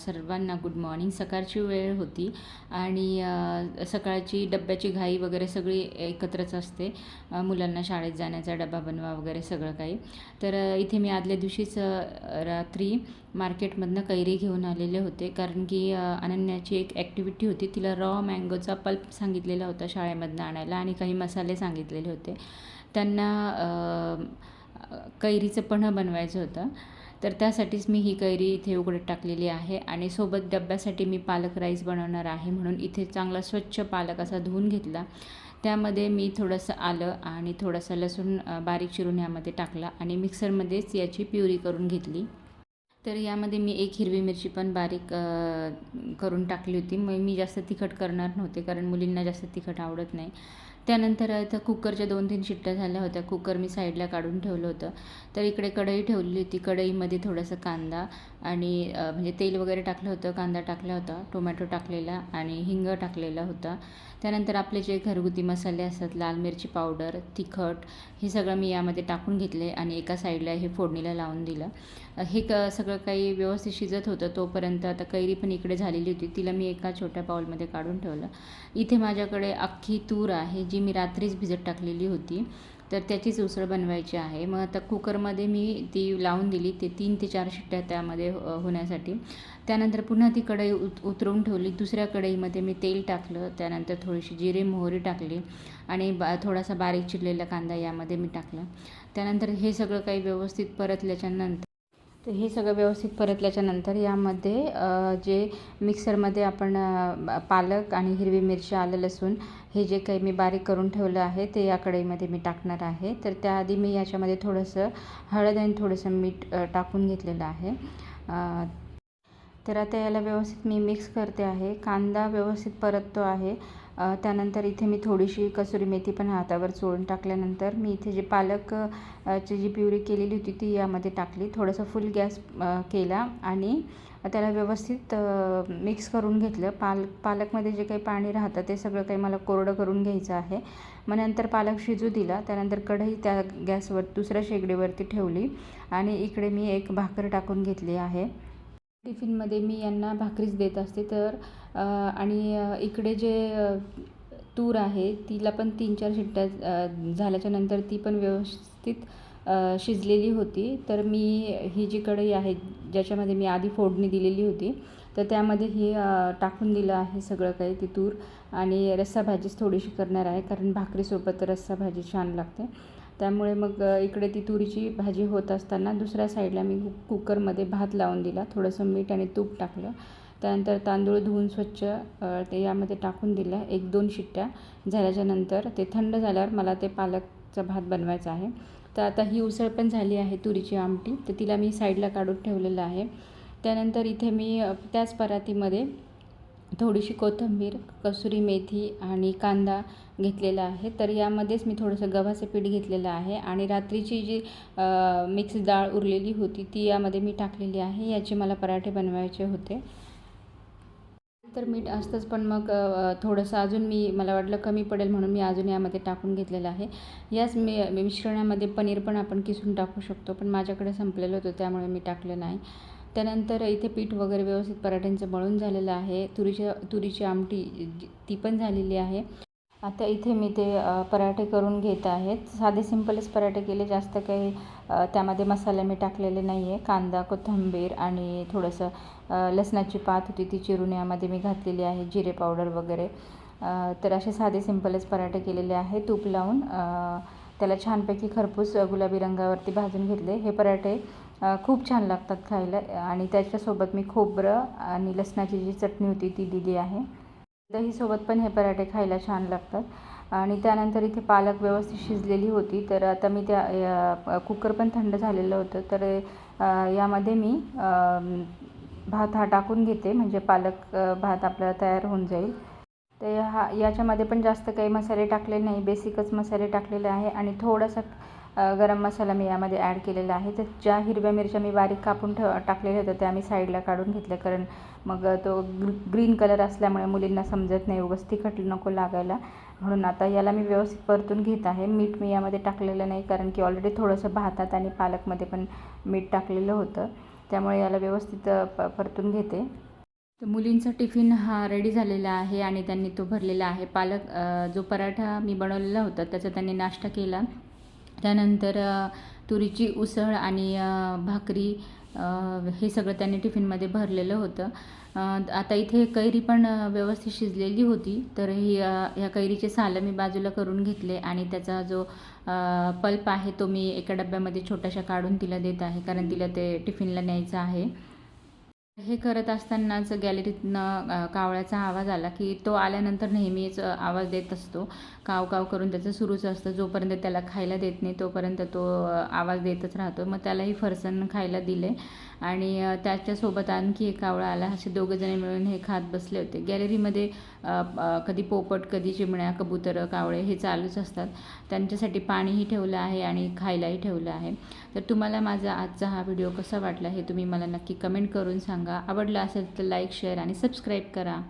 सर्वांना good morning सकाळची वेळ होती आणि सकाळची डब्याची घाई वगैरे सगळी एकत्रच असते. मुलांना शाळेत जाण्याचा डबा बनवा वगैरे सगळं काही. तर इथे मी आदल्या दिवशीच रात्री मार्केटमधनं कैरी घेऊन आलेले होते. कारण की अनन्याची एक ॲक्टिव्हिटी होती. तिला रॉ मँगोचा पल्प सांगितलेला होता शाळेमधनं आणायला आणि काही मसाले सांगितलेले होते. त्यांना कैरीचं पन्हं बनवायचं होतं. तर त्यासाठीच मी ही कैरी इथे उघडत टाकलेली आहे आणि सोबत डब्यासाठी मी पालक राईस बनवणार आहे म्हणून इथे चांगला स्वच्छ पालक असा धुवून घेतला. त्यामध्ये मी थोडंसं आलं आणि थोडंसं लसूण बारीक चिरून यामध्ये टाकला आणि मिक्सरमध्येच याची प्युरी करून घेतली. तर यामध्ये मी एक हिरवी मिरची पण बारीक करून टाकली होती. मग मी जास्त तिखट करणार नव्हते कारण मुलींना जास्त तिखट आवडत नाही. त्यानंतर आता कुकरच्या दोन तीन शिट्ट्या झाल्या होत्या. कुकर मी साईडला काढून ठेवलं होतं. तर इकडे कढई ठेवली होती. कढईमध्ये थोडंसं कांदा आणि म्हणजे तेल वगैरे टाकलं होतं कांदा टाकला होता टोमॅटो टाकलेला आणि हिंग टाकलेला होता. त्यानंतर आपले जे घरगुती मसाले असतात लाल मिरची पावडर तिखट हे सगळं मी यामध्ये टाकून घेतले आणि एका साईडला हे फोडणीला लावून दिलं. हे क सगळं काही व्यवस्थित शिजत होतं तोपर्यंत. आता कैरी पण इकडे झालेली होती तिला मी एका छोट्या पाऊलमध्ये काढून ठेवलं. इथे माझ्याकडे अख्खी तूर आहे जी मी रात्रीच भिजत टाकलेली होती. तर त्याचीच उसळ बनवायची आहे. मग आता कुकरमध्ये मी ती लावून दिली. ते तीन ते चार शिट्ट्या त्यामध्ये होण्यासाठी. त्यानंतर पुन्हा ती कढई उत उतरवून ठेवली. दुसऱ्या कढईमध्ये मी तेल टाकलं. त्यानंतर थोडीशी जिरे मोहरी टाकली. आणि बा थोडासा बारीक चिरलेला कांदा यामध्ये मी टाकला. त्यानंतर हे सगळं काही व्यवस्थित परतल्याच्यानंतर तर हे सगळं व्यवस्थित परतल्याच्या नंतर यामध्ये जे मिक्सरमध्ये आपण पालक आणि हिरवी मिरची आलं लसूण हे जे काही मी बारीक करून ठेवलं आहे ते या कढईमध्ये मी टाकणार आहे. तर त्याआधी मी याच्यामध्ये थोडंसं हळद आणि थोडंसं मीठ टाकून घेतलेलं आहे. तर आता याला व्यवस्थित मी मिक्स करते आहे. कांदा व्यवस्थित परततो आहे. त्यानंतर इथे मी थोडीशी कसुरी मेथी पण हातावर चोळून टाकल्यानंतर मी इथे जे पालक ची जी प्युरी केलेली होती ती यामध्ये टाकली. थोडंसं फुल गॅस केला आणि त्याला व्यवस्थित मिक्स करून घेतलं. पाल पालकमध्ये जे काही पाणी राहतं ते सगळं काही मला कोरडं करून घ्यायचं आहे. मग नंतर पालक शिजू दिला. त्यानंतर कढई त्या गॅसवर दुसऱ्या शेगडीवरती ठेवली आणि इकडे मी एक भाकर टाकून घेतली आहे. टिफिनमध्ये मी यांना भाकरीच देत असते. तर आणि इकडे जे तूर आहे तिला पण तीन चार शिट्ट्या झाल्याच्यानंतर ती पण व्यवस्थित शिजलेली होती. तर मी ही जी कढई आहे ज्याच्यामध्ये मी आधी फोडणी दिलेली होती तर त्यामध्ये ही टाकून दिलं आहे सगळं काही ती तूर. आणि रस्सा भाजीच थोडीशी करणार आहे कारण भाकरीसोबत रस्सा भाजी छान लागते. त्यामुळे मग इकडे ती तुरीची भाजी होत असताना दुसऱ्या साईडला मी कु कुकरमध्ये भात लावून दिला. थोडंसं मीठ आणि तूप टाकलं. त्यानंतर तांदूळ धुवून स्वच्छ ते यामध्ये टाकून दिलं. एक दोन शिट्ट्या झाल्याच्यानंतर ते थंड झाल्यावर मला ते पालकचा भात बनवायचा आहे. तर आता ही उसळ पण झाली आहे तुरीची आमटी. तर तिला मी साईडला काढून ठेवलेलं आहे. त्यानंतर इथे मी त्याच परातीमध्ये थोडीशी कोथिंबीर कसुरी मेथी आणि कांदा घेतलेला आहे. तर यामध्येच मी थोडंसं गव्हाचं पीठ घेतलेलं आहे आणि रात्रीची जी मिक्स डाळ उरलेली होती ती यामध्ये मी टाकलेली आहे. याचे मला पराठे बनवायचे होते. तर मीठ असतंच पण मग थोडंसं अजून मी मला वाटलं कमी पडेल म्हणून मी अजून यामध्ये टाकून घेतलेलं आहे. याच मी मिश्रणामध्ये पनीर पण आपण किसून टाकू शकतो पण माझ्याकडे संपलेलं होतं त्यामुळे मी टाकलं नाही. त्यानंतर इथे पीठ वगैरे व्यवस्थित पराठ्यांचं मळून झालेलं आहे. तुरीच्या तुरीची आमटी ती पण झालेली आहे. आता इथे मी ते पराठे करून घेत आहेत साधे सिंपलच पराठे केले जास्त काही त्यामध्ये मसाले मी टाकलेले नाही आहे कांदा कोथिंबीर आणि थोडंसं लसणाची पात होती ती चिरून यामध्ये मी घातलेली आहे जिरे पावडर वगैरे. तर असे साधे सिंपलच पराठे केलेले आहे. तूप लावून त्याला छानपैकी खरपूस गुलाबी रंगावरती भाजून घेतले. हे पराठे खूप छान लागतात खायला. आणि त्याच्यासोबत मी खोबरं आणि लसणाची जी चटणी होती ती दिली आहे. दहीसोबत पण हे पराठे खायला छान लागतात. आणि त्यानंतर इथे पालक व्यवस्थित शिजलेली होती. तर आता मी त्या कुकर पण थंड झालेलं होतं. तर यामध्ये मी भात हा टाकून घेते. म्हणजे पालक भात आपला तयार होऊन जाईल. तर हा याच्यामध्ये पण जास्त काही मसाले टाकले नाही. बेसिकच मसाले टाकलेले आहे. आणि थोडासा गरम मसाला मी यामध्ये ॲड केलेला आहे. तर ज्या हिरव्या मिरच्या मी बारीक कापून ठेव टाकलेल्या होत्या त्या मी साईडला काढून घेतल्या. कारण मग तो ग्रीन कलर असल्यामुळे मुलींना समजत नाही उगस तिखट नको लागायला. म्हणून आता याला मी व्यवस्थित परतून घेत आहे. मीठ मी यामध्ये टाकलेलं नाही कारण की ऑलरेडी थोडंसं भातात आणि पालकमध्ये पण मीठ टाकलेलं होतं. त्यामुळे याला व्यवस्थित प परतून घेते. तर मुलींचा टिफिन हा रेडी झालेला आहे आणि त्यांनी तो भरलेला आहे. पालक जो पराठा मी बनवलेला होता त्याचा त्यांनी नाश्ता केला. त्यानंतर तुरीची उसळ आणि भाकरी हे सगळं त्यांनी टिफिनमध्ये भरलेलं होतं. आता इथे कैरी पण व्यवस्थित शिजलेली होती. तर ही ह्या कैरीचे सालं मी बाजूला करून घेतले आणि त्याचा जो पल्प आहे तो मी एका डब्यामध्ये छोट्याशा काढून तिला देत आहे. कारण तिला ते टिफिनला न्यायचं आहे. हे करत असतानाच गॅलरीतनं कावळ्याचा आवाज आला की तो आल्यानंतर नेहमीच आवाज देत असतो. काव काव करून त्याचं सुरूच असतं. जोपर्यंत त्याला खायला देत नाही तोपर्यंत तो आवाज देतच राहतो. मग त्यालाही फरसन खायला दिले. आणि त्याच्यासोबत आणखी एक कावळा आला. असे दोघंजणे मिळून हे खात बसले होते. गॅलरीमध्ये कधी पोपट कधी चिमण्या कबुतरं कावळे हे चालूच असतात. त्यांच्यासाठी पाणीही ठेवलं आहे आणि खायलाही ठेवलं आहे. तर तुम्हाला माझा आजचा हा व्हिडिओ कसा वाटला हे तुम्ही मला नक्की कमेंट करून सांगा. सांगा. आवडला असेल तर लाईक शेअर आणि सबस्क्राईब करा.